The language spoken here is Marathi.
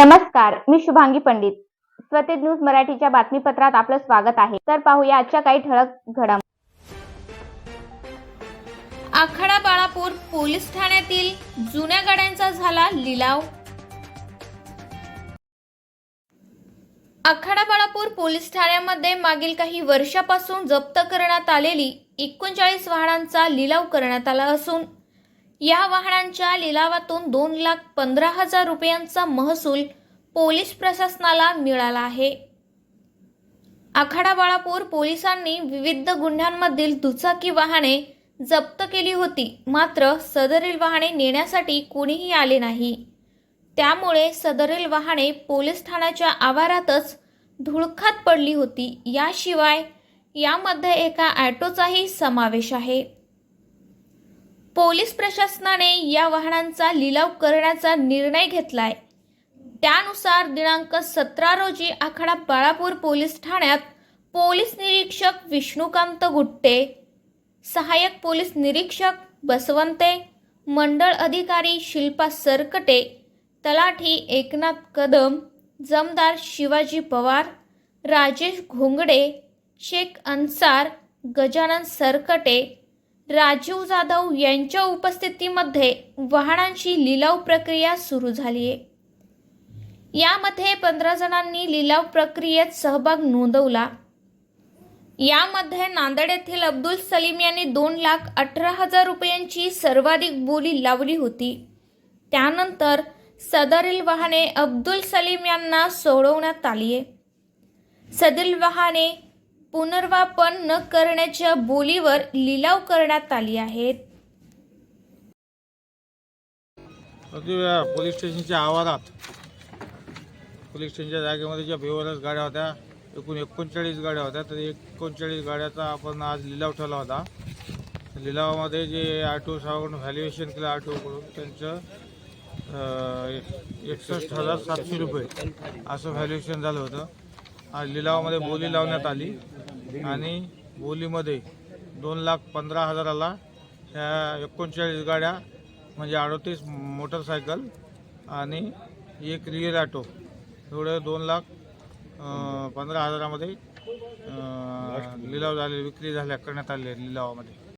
नमस्कार मी शुभांगी पंडित. स्वतेज न्यूज मराठीच्या बातमीपत्रात आपलं स्वागत आहे. तर पाहूया आजच्या काही ठळक घडाम आखाडा बाळापूर पोलीस ठाण्यातील जुन्या गाड्यांचा झाला लिलाव. आखाडा बाळापूर पोलीस ठाण्यामध्ये मागील काही वर्षापासून जप्त करण्यात आलेली एकोणचाळीस वाहनांचा लिलाव करण्यात आला असून या वाहनांच्या लिलावातून दोन लाख पंधरा हजार रुपयांचा महसूल पोलीस प्रशासनाला मिळाला आहे. आखाडा बाळापूर पोलिसांनी विविध गुन्ह्यांमधील दुचाकी वाहने जप्त केली होती. मात्र सदरील वाहने नेण्यासाठी कोणीही आले नाही. त्यामुळे सदरील वाहने पोलीस ठाण्याच्या आवारातच धुळखात पडली होती. याशिवाय यामध्ये एका ॲटोचाही समावेश आहे. पोलीस प्रशासनाने या वाहनांचा लिलाव करण्याचा निर्णय घेतलाय. त्यानुसार दिनांक सतरा रोजी आखाडा बाळापूर पोलीस ठाण्यात पोलीस निरीक्षक विष्णुकांत गुट्टे सहाय्यक पोलीस निरीक्षक बसवंते मंडळ अधिकारी शिल्पा सरकटे तलाठी एकनाथ कदम जमदार शिवाजी पवार राजेश घोंगडे शेख अन्सार गजानन सरकटे राजीव जाधव यांच्या उपस्थितीमध्ये वाहनांची लिलाव प्रक्रिया सुरू झाली आहे. यामध्ये पंधरा जणांनी लिलाव प्रक्रियेत सहभाग नोंदवला. यामध्ये नांदेड येथील अब्दुल सलीम यांनी दोन लाख अठरा हजार रुपयांची सर्वाधिक बोली लावली होती. त्यानंतर सदरील वाहने अब्दुल सलीम यांना सोडवण्यात आली आहे. सदरील वाहने पुनर्वापन न करण्याच्या बोलीवर लिलाव करण्यात आली आहेत. पोलीस स्टेशनच्या आवारात पोलीस स्टेशनच्या जागेमध्ये ज्या बेवरस गाड्या होत्या एकूण एकोणचाळीस गाड्या होत्या तर एकोणचाळीस गाड्याचा आपण आज लिलाव ठेवला होता. लिलावामध्ये जे आटो सावरून व्हॅल्युएशन केलं आटोकडून त्यांचं एकसष्ट हजार सातशे रुपये असं व्हॅल्युएशन झालं होतं. आज लिलावामध्ये बोली लावण्यात आली. आणि बोलीमध्ये दोन लाख पंधरा हजाराला ह्या एकोणचाळीस गाड्या म्हणजे अडतीस मोटरसायकल आणि एक रिअर ऑटो एवढे दोन लाख पंधरा हजारामध्ये लिलाव झाले विक्री झाल्या करण्यात आले लिलावामध्ये.